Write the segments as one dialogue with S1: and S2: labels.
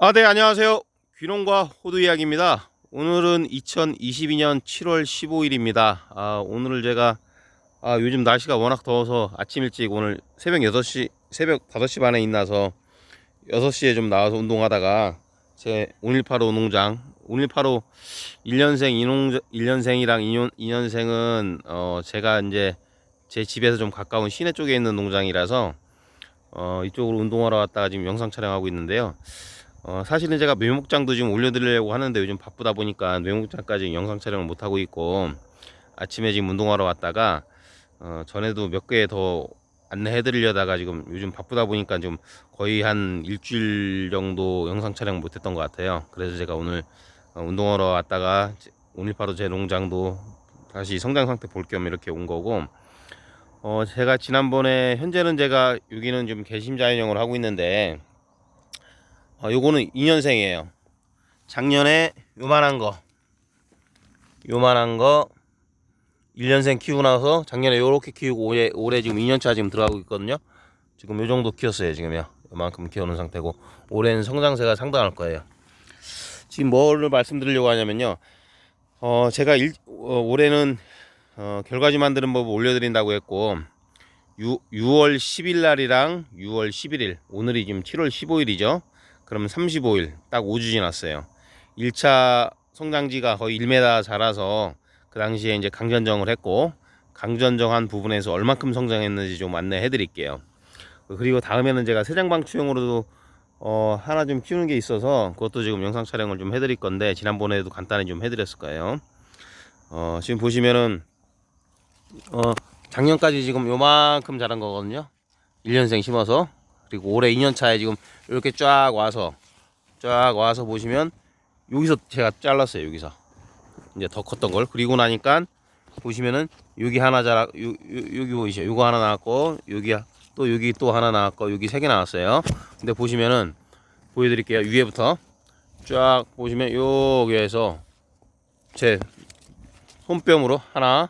S1: 아, 네, 안녕하세요. 귀농과 호두 이야기입니다. 오늘은 2022년 7월 15일입니다. 아, 오늘 제가 아, 요즘 날씨가 워낙 더워서 아침 일찍 오늘 새벽 6시, 새벽 5시 반에 일어나서 6시에 좀 나와서 운동하다가 제 5185 농장, 5185 1년생 이농 1년생이랑 2년, 2년 생은 어, 제가 이제 제 집에서 좀 가까운 시내 쪽에 있는 농장이라서 어, 이쪽으로 운동하러 왔다가 지금 영상 촬영하고 있는데요. 어, 사실은 제가 묘목장도 지금 올려드리려고 하는데 요즘 바쁘다 보니까 묘목장까지 영상 촬영을 못 하고 있고 아침에 지금 운동하러 왔다가 어, 전에도 몇 개 더 안내해 드리려다가 지금 요즘 바쁘다 보니까 좀 거의 한 일주일 정도 영상 촬영 못 했던 것 같아요. 그래서 제가 오늘 어, 운동하러 왔다가 제- 오늘 바로 제 농장도 다시 성장 상태 볼 겸 이렇게 온 거고 어, 제가 지난번에 현재는 제가 여기는 좀 개심 자연형을 하고 있는데 어, 요거는 2년생이에요. 작년에 요만한 거, 요만한 거 1년생 키우고 나서 작년에 요렇게 키우고 올해, 올해 지금 2년차 지금 들어가고 있거든요. 지금 요 정도 키웠어요, 지금요. 요만큼 키우는 상태고 올해는 성장세가 상당할 거예요. 지금 뭐를 말씀드리려고 하냐면요. 어, 제가 일, 어, 올해는 어, 결과지 만드는 법을 올려드린다고 했고 6, 6월 10일 날이랑 6월 11일 오늘이 지금 7월 15일이죠. 그러면 35일 딱 5주 지났어요. 1차 성장지가 거의 1m 자라서 그 당시에 이제 강전정을 했고 강전정한 부분에서 얼마큼 성장했는지 좀 안내해 드릴게요. 그리고 다음에는 제가 새장방추용으로도 어, 하나 좀 키우는 게 있어서 그것도 지금 영상 촬영을 좀 해드릴 건데 지난번에도 간단히 좀 해드렸을 거예요. 어, 지금 보시면은 어, 작년까지 지금 요만큼 자란 거거든요. 1년생 심어서 그리고 올해 2년 차에 지금 이렇게 쫙 와서 쫙 와서 보시면 여기서 제가 잘랐어요. 여기서 이제 더 컸던 걸 그리고 나니까 보시면은 여기 하나 자라 여기 보이시죠? 요거 하나 나왔고 여기 또 여기 또 하나 나왔고 여기 세 개 나왔어요. 근데 보시면은 보여드릴게요. 위에부터 쫙 보시면 여기에서 제 손뼉으로 하나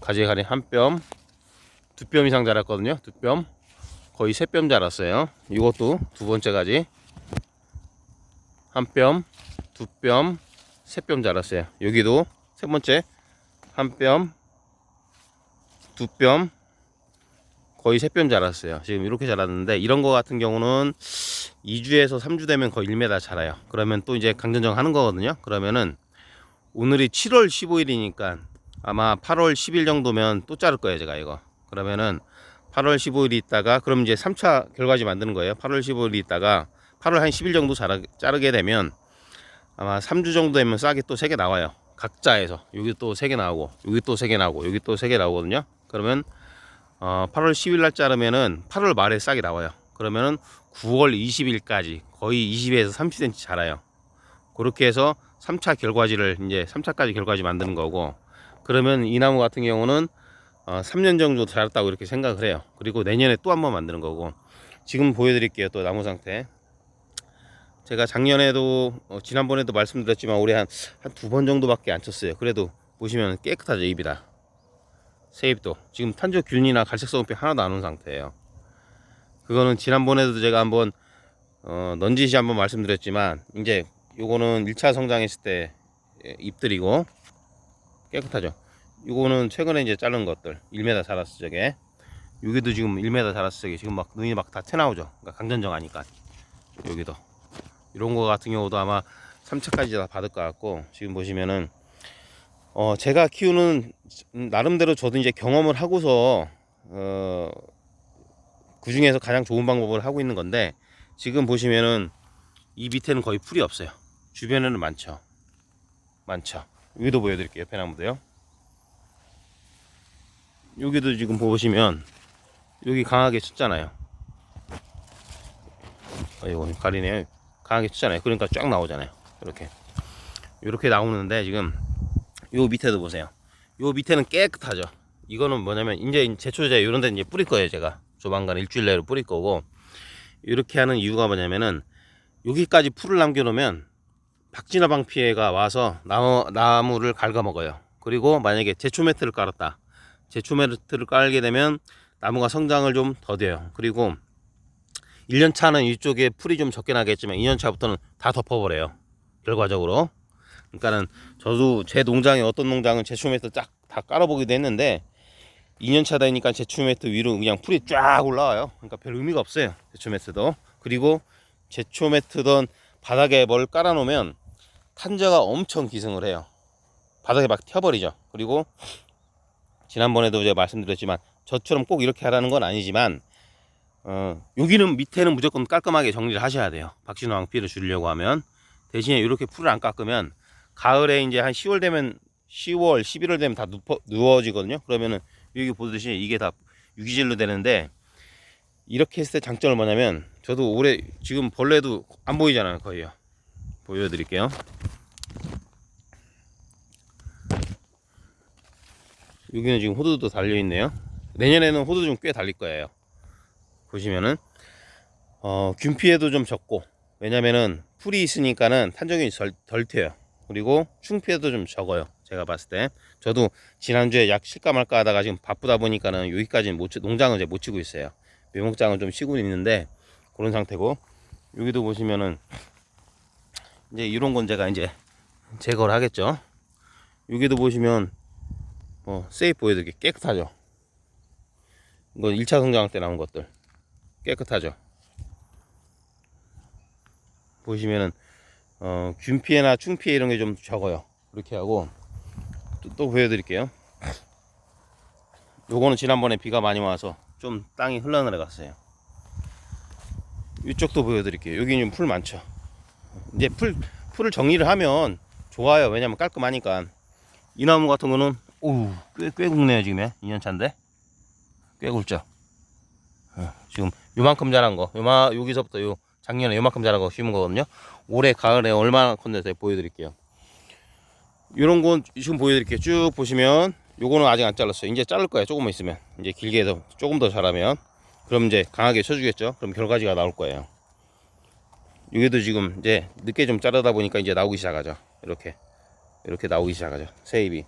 S1: 가지가지 한 뼘, 두 뼘 이상 자랐거든요. 두 뼘. 거의 세 뼘 자랐어요. 이것도 두 번째 가지. 한 뼘, 두 뼘, 세 뼘 자랐어요. 여기도 세 번째 한 뼘, 두 뼘, 거의 세 뼘 자랐어요. 지금 이렇게 자랐는데 이런 거 같은 경우는 2주에서 3주 되면 거의 1m 자라요. 그러면 또 이제 강전정 하는 거거든요. 그러면은 오늘이 7월 15일이니까 아마 8월 10일 정도면 또 자를 거예요, 제가 이거. 그러면은 8월 15일이 있다가 그럼 이제 3차 결과지 만드는 거예요. 8월 15일이 있다가 8월 한 10일 정도 자르게 되면 아마 3주 정도 되면 싹이 또 3개 나와요. 각자에서. 여기 또 3개 나오고, 여기 또 3개 나오고, 여기 또 3개 나오거든요. 그러면 어, 8월 10일 날 자르면은 8월 말에 싹이 나와요. 그러면은 9월 20일까지 거의 20에서 30cm 자라요. 그렇게 해서 3차 결과지를 이제 3차까지 결과지 만드는 거고 그러면 이 나무 같은 경우는 어, 3년 정도 자랐다고 이렇게 생각을 해요. 그리고 내년에 또 한번 만드는 거고 지금 보여드릴게요. 또 나무 상태. 제가 작년에도 어, 지난번에도 말씀드렸지만 올해 한 한 두 번 정도밖에 안 쳤어요. 그래도 보시면 깨끗하죠 잎이 다. 새 잎도 지금 탄저 균이나 갈색 소금피 하나도 안 온 상태예요. 그거는 지난번에도 제가 한번 어, 넌지시 한번 말씀드렸지만 이제 요거는 1차 성장했을 때 예, 잎들이고 깨끗하죠. 요거는 최근에 이제 자른 것들 1m 자랐어 저게. 여기도 지금 1m 자랐어 저게 지금 막 눈이 막 다 튀나오죠. 그러니까 강전정 하니까 여기도 이런 거 같은 경우도 아마 3차까지 다 받을 것 같고 지금 보시면은 어 제가 키우는 음, 나름대로 저도 이제 경험을 하고서 어 그 중에서 가장 좋은 방법을 하고 있는 건데 지금 보시면은 이 밑에는 거의 풀이 없어요. 주변에는 많죠. 많죠. 여기도 보여드릴게요. 옆에 나무도요. 여기도 지금 보시면 여기 강하게 쳤잖아요. 아이고 가리네요. 강하게 쳤잖아요. 그러니까 쫙 나오잖아요. 이렇게 이렇게 나오는데 지금 요 밑에도 보세요. 요 밑에는 깨끗하죠. 이거는 뭐냐면 이제 제초제 이런 데 이제 뿌릴 거예요. 제가 조만간 일주일 내로 뿌릴 거고 이렇게 하는 이유가 뭐냐면은 여기까지 풀을 남겨 놓으면 박쥐나방 피해가 와서 나무, 나무를 갉아먹어요. 그리고 만약에 제초 매트를 깔았다. 제초 매트를 깔게 되면 나무가 성장을 좀 더뎌요. 그리고 1년 차는 이쪽에 풀이 좀 적게 나겠지만 2년 차부터는 다 덮어버려요. 결과적으로. 그러니까는 저도 제 농장에 어떤 농장은 매트 쫙 다 깔아보기도 했는데 2년 차 되니까 매트 위로 그냥 풀이 쫙 올라와요. 그러니까 별 의미가 없어요. 제초 매트도. 그리고 제초 매트던 바닥에 뭘 깔아놓으면 탄저가 엄청 기승을 해요. 바닥에 막 튀어버리죠. 그리고 지난번에도 제가 말씀드렸지만 저처럼 꼭 이렇게 하라는 건 아니지만 어, 여기는 밑에는 무조건 깔끔하게 정리를 하셔야 돼요. 박신호 왕피를 줄이려고 하면 대신에 이렇게 풀을 안 깎으면 가을에 이제 한 10월 되면 10월, 11월 되면 다 누워, 누워지거든요. 그러면은 여기 보듯이 이게 다 유기질로 되는데 이렇게 했을 때 장점은 뭐냐면 저도 올해 지금 벌레도 안 보이잖아요. 거의요. 보여드릴게요. 여기는 지금 호두도 달려 있네요. 내년에는 호두 좀 꽤 달릴 거예요. 보시면은 어, 균 피해도 좀 적고 왜냐면은 풀이 있으니까는 탄저균이 덜, 덜 튀어요. 그리고 충 피해도 좀 적어요. 제가 봤을 때 저도 지난주에 약 칠까 말까 하다가 지금 바쁘다 보니까는 여기까지는 농장은 이제 못 치고 있어요. 묘목장은 좀 쉬고 있는데 그런 상태고 여기도 보시면은 이제 이런 건 제가 이제 제거를 하겠죠. 여기도 보시면 어, 세이프 보여드릴게요. 깨끗하죠. 이건 1차 성장할 때 나온 것들 깨끗하죠. 보시면은 어, 균 피해나 충 피해 이런 게 좀 적어요. 이렇게 하고 또, 또 보여드릴게요. 요거는 지난번에 비가 많이 와서 좀 땅이 흘러내려갔어요. 이쪽도 보여드릴게요. 여기 는 풀 많죠. 이제 풀 풀을 정리를 하면 좋아요. 왜냐면 깔끔하니까. 이 나무 같은 거는 오우 꽤, 꽤 굵네요 지금 2년 차인데 꽤 굵죠. 어, 지금 요만큼 자란 거, 요마 여기서부터 요 작년에 요만큼 자란 거 심은 거거든요. 올해 가을에 얼마나 컸는지 보여드릴게요. 요런 건 지금 보여드릴게요. 쭉 보시면 요거는 아직 안 잘랐어요. 이제 자를 거예요. 조금만 있으면 이제 길게 더 조금 더 자라면 그럼 이제 강하게 쳐주겠죠. 그럼 결과지가 나올 거예요. 여기도 지금 이제 늦게 좀 자르다 보니까 이제 나오기 시작하죠. 이렇게 이렇게 나오기 시작하죠. 새 잎이.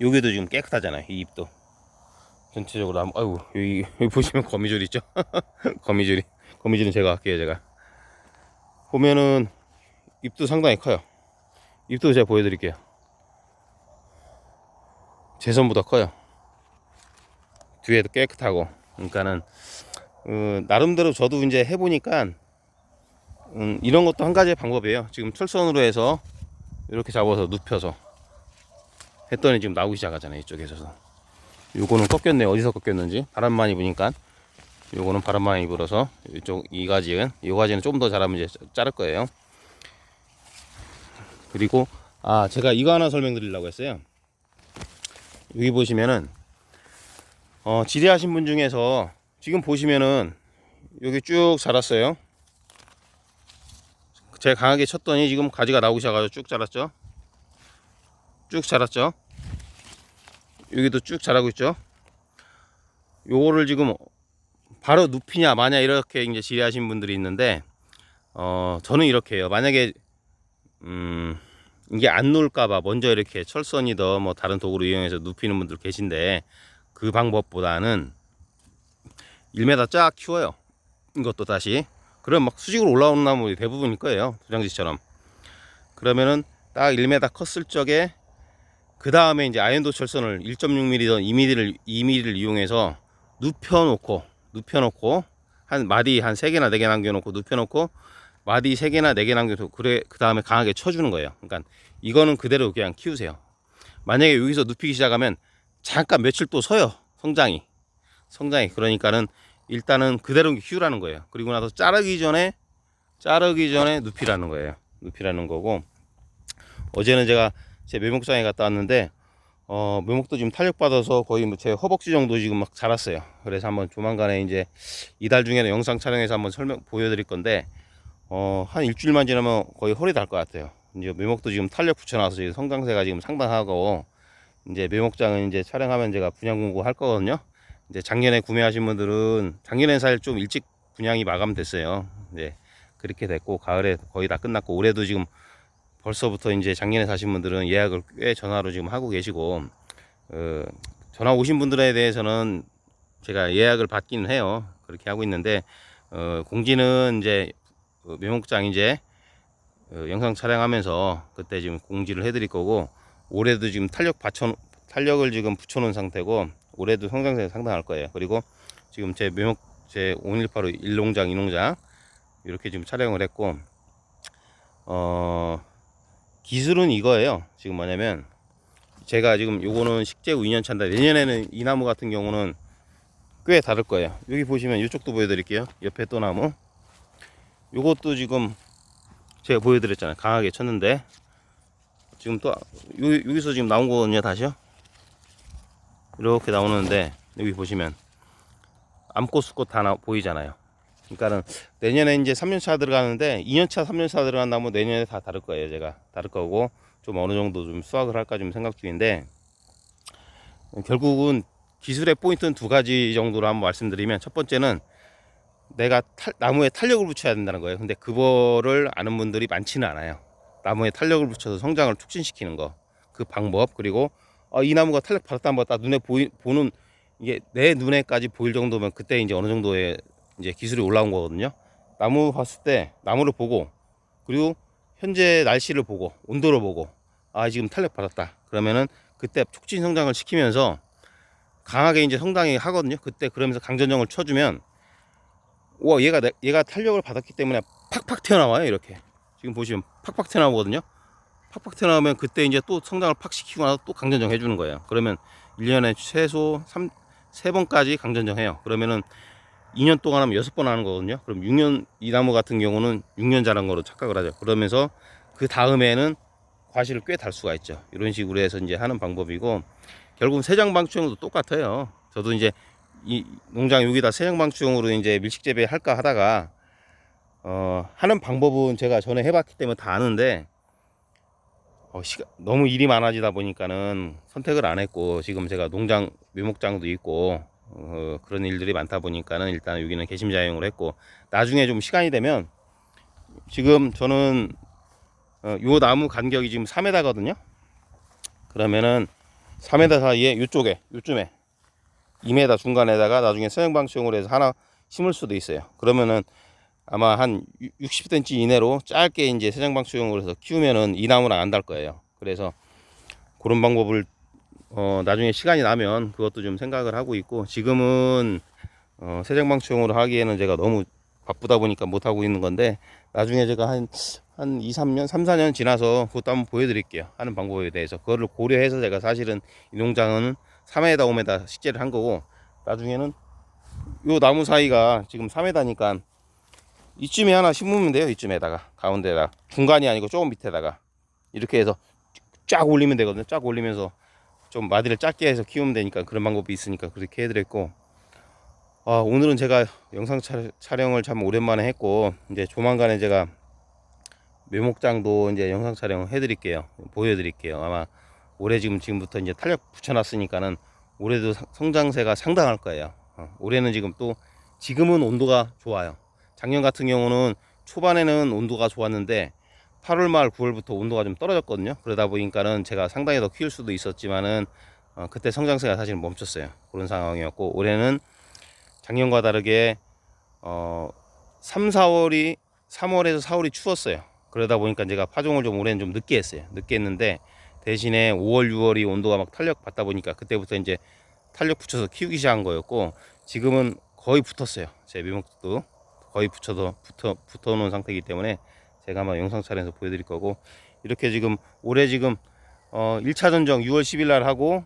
S1: 여기도 지금 깨끗하잖아요. 이 잎도. 전체적으로 한번 아이고 여기, 여기 보시면 거미줄 있죠? 거미줄이. 거미줄은 제가 할게요 제가. 보면은 잎도 상당히 커요. 잎도 제가 보여드릴게요. 제 손보다 커요. 뒤에도 깨끗하고. 그러니까는 어, 나름대로 저도 이제 해보니까 음, 이런 것도 한 가지의 방법이에요. 지금 철선으로 해서 이렇게 잡아서 눕혀서 했더니 지금 나오기 시작하잖아요 이쪽에서. 요거는 꺾였네 어디서 꺾였는지. 바람 많이 부니까. 요거는 바람 많이 불어서 이쪽 이 가지는 이 가지는 좀더 자라면 이제 자를 거예요. 그리고 아 제가 이거 하나 설명드리려고 했어요. 여기 보시면은 어 지대하신 분 중에서 지금 보시면은 여기 쭉 자랐어요. 제가 강하게 쳤더니 지금 가지가 나오기 시작하죠 쭉 자랐죠 쭉 자랐죠 여기도 쭉 자라고 있죠. 요거를 지금 바로 눕히냐 마냐 이렇게 이제 질의하신 분들이 있는데 어 저는 이렇게 해요. 만약에 음 이게 안 놀까봐 먼저 이렇게 철선이더 뭐 다른 도구를 이용해서 눕히는 분들 계신데 그 방법보다는 1m 쫙 키워요. 이것도 다시 그럼 막 수직으로 올라오는 나무 대부분일 거예요. 도장지처럼 그러면은 딱 1m 컸을 적에 그 다음에 이제 아연도 철선을 1.6mm든 2mm를 2mm를 이용해서 눕혀놓고 눕혀놓고 한 마디 한세 개나 네개 남겨놓고 눕혀놓고 마디 세 개나 네개 남겨놓고 그래 그 다음에 강하게 쳐주는 거예요. 그러니까 이거는 그대로 그냥 키우세요. 만약에 여기서 눕히기 시작하면 잠깐 며칠 또 서요 성장이 성장이 그러니까는 일단은 그대로 키우라는 거예요. 그리고 나서 자르기 전에 자르기 전에 눕히라는 거예요. 눕히라는 거고 어제는 제가 제 묘목장에 갔다 왔는데 어 묘목도 지금 탄력 받아서 거의 뭐제 허벅지 정도 지금 막 자랐어요. 그래서 한번 조만간에 이제 이달 중에는 영상 촬영해서 한번 설명 보여드릴 건데 어 한 일주일만 지나면 거의 허리 달 것 같아요. 이제 묘목도 지금 탄력 붙여놔서 지금 성장세가 지금 상당하고 이제 묘목장은 이제 촬영하면 제가 분양 공고 할 거거든요. 이제 작년에 구매하신 분들은 작년엔 사실 좀 일찍 분양이 마감됐어요. 이제 그렇게 됐고 가을에 거의 다 끝났고 올해도 지금 벌써부터 이제 작년에 사신 분들은 예약을 꽤 전화로 지금 하고 계시고 어, 전화 오신 분들에 대해서는 제가 예약을 받기는 해요. 그렇게 하고 있는데 어, 공지는 이제 어, 묘목장 이제 어, 영상 촬영하면서 그때 지금 공지를 해드릴 거고 올해도 지금 탄력 받쳐 탄력을 지금 붙여놓은 상태고 올해도 성장세 상당할 거예요. 그리고 지금 제 묘목 제5185 일농장 이농장 이렇게 지금 촬영을 했고 어 기술은 이거예요. 지금 뭐냐면 제가 지금 요거는 식재후 2년 차인데 내년에는 이 나무 같은 경우는 꽤 다를 거예요. 여기 보시면 이쪽도 보여드릴게요. 옆에 또 나무. 요것도 지금 제가 보여드렸잖아요. 강하게 쳤는데 지금 또 여기, 여기서 지금 나온 거거든요. 다시요. 이렇게 나오는데 여기 보시면 암꽃 수꽃 다 나, 보이잖아요. 그러니까는 내년에 이제 3년차 들어가는데 2년차, 3년차 들어간 나무 내년에 다 다를 거예요. 제가 다를 거고 좀 어느 정도 좀 수확을 할까 좀 생각 중인데 결국은 기술의 포인트는 두 가지 정도로 한번 말씀드리면 첫 번째는 내가 탈, 나무에 탄력을 붙여야 된다는 거예요. 근데 그거를 아는 분들이 많지는 않아요. 나무에 탄력을 붙여서 성장을 촉진시키는 거. 그 방법 그리고 어, 이 나무가 탄력 받았다 안 받았다 눈에 보이, 보는 이게 내 눈에까지 보일 정도면 그때 이제 어느 정도의 이제 기술이 올라온 거거든요. 나무 봤을 때 나무를 보고 그리고 현재 날씨를 보고 온도를 보고 아 지금 탄력 받았다. 그러면은 그때 촉진 성장을 시키면서 강하게 이제 성장이 하거든요. 그때 그러면서 강전정을 쳐주면 와 얘가 내- 얘가 탄력을 받았기 때문에 팍팍 튀어나와요 이렇게 지금 보시면 팍팍 튀어나오거든요. 팍팍 튀어나오면 그때 이제 또 성장을 팍 시키고 나서 또 강전정 해주는 거예요. 그러면 1년에 최소 3, 3번까지 강전정 해요. 그러면은 2년 동안 하면 6번 하는 거거든요. 그럼 6년, 이 나무 같은 경우는 6년 자란 거로 착각을 하죠. 그러면서 그 다음에는 과실을 꽤 달 수가 있죠. 이런 식으로 해서 이제 하는 방법이고, 결국은 세장방추형도 똑같아요. 저도 이제 이 농장 여기다 세장방추형으로 이제 밀식 재배 할까 하다가, 어, 하는 방법은 제가 전에 해봤기 때문에 다 아는데, 어, 시간, 너무 일이 많아지다 보니까는 선택을 안 했고 지금 제가 농장 묘목장도 있고 어, 그런 일들이 많다 보니까는 일단 여기는 개심자용을 했고 나중에 좀 시간이 되면 지금 저는 어, 요 나무 간격이 지금 3m거든요 그러면은 3m 사이에 이쪽에 요쯤에 2m 중간에다가 나중에 서양방치용으로 해서 하나 심을 수도 있어요 그러면은 아마 한 60cm 이내로 짧게 이제 세장방수용으로 해서 키우면은 이 나무는 안달 거예요. 그래서 그런 방법을 어 나중에 시간이 나면 그것도 좀 생각을 하고 있고 지금은 어 세장방수용으로 하기에는 제가 너무 바쁘다 보니까 못 하고 있는 건데 나중에 제가 한 한 2, 3년, 3, 4년 지나서 그것도 한번 보여드릴게요. 하는 방법에 대해서. 그거를 고려해서 제가 사실은 이 농장은 3m, 5m 식재를 한 거고 나중에는 요 나무 사이가 지금 3m니까 이쯤에 하나 심으면 돼요. 이쯤에다가 가운데다 중간이 아니고 조금 밑에다가 이렇게 해서 쫙 올리면 되거든요. 쫙 올리면서 좀 마디를 짧게 해서 키우면 되니까 그런 방법이 있으니까 그렇게 해드렸고 아 오늘은 제가 영상 차- 촬영을 참 오랜만에 했고 이제 조만간에 제가 묘목장도 이제 영상 촬영 해드릴게요. 보여드릴게요. 아마 올해 지금 지금부터 이제 탄력 붙여놨으니까는 올해도 상- 성장세가 상당할 거예요. 어, 올해는 지금 또 지금은 온도가 좋아요. 작년 같은 경우는 초반에는 온도가 좋았는데 8월 말 9월부터 온도가 좀 떨어졌거든요. 그러다 보니까는 제가 상당히 더 키울 수도 있었지만은 어, 그때 성장세가 사실 멈췄어요. 그런 상황이었고 올해는 작년과 다르게 어 3, 4월이 3월에서 4월이 추웠어요. 그러다 보니까 제가 파종을 좀 올해는 좀 늦게 했어요. 늦게 했는데 대신에 5월, 6월이 온도가 막 탄력 받다 보니까 그때부터 이제 탄력 붙여서 키우기 시작한 거였고 지금은 거의 붙었어요. 제 묘목도 거의 붙여서 붙어 붙어 놓은 상태이기 때문에 제가 아마 영상 촬영에서 보여드릴 거고 이렇게 지금 올해 지금 어 1차 전정 6월 10일 날 하고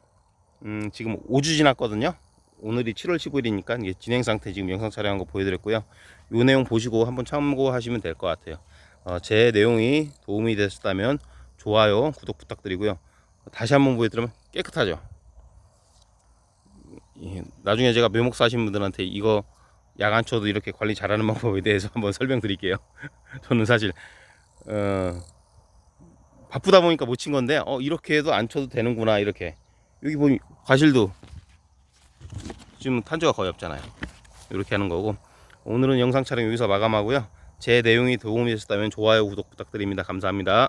S1: 음 지금 5주 지났거든요. 오늘이 7월 15일이니까 이게 진행 상태 지금 영상 촬영한 거 보여드렸고요. 요 내용 보시고 한번 참고하시면 될 것 같아요. 어, 제 내용이 도움이 됐다면 좋아요, 구독 부탁드리고요. 다시 한번 보여드리면 깨끗하죠. 예, 나중에 제가 묘목 사신 분들한테 이거 쳐도 이렇게 관리 잘하는 방법에 대해서 한번 설명드릴게요. 저는 사실 어, 바쁘다 보니까 못 친 건데 어, 이렇게 해도 안 쳐도 되는구나 이렇게 여기 보니 과실도 지금 탄저가 거의 없잖아요. 이렇게 하는 거고 오늘은 영상 촬영 여기서 마감하고요. 제 내용이 도움이 되셨다면 좋아요, 구독 부탁드립니다. 감사합니다.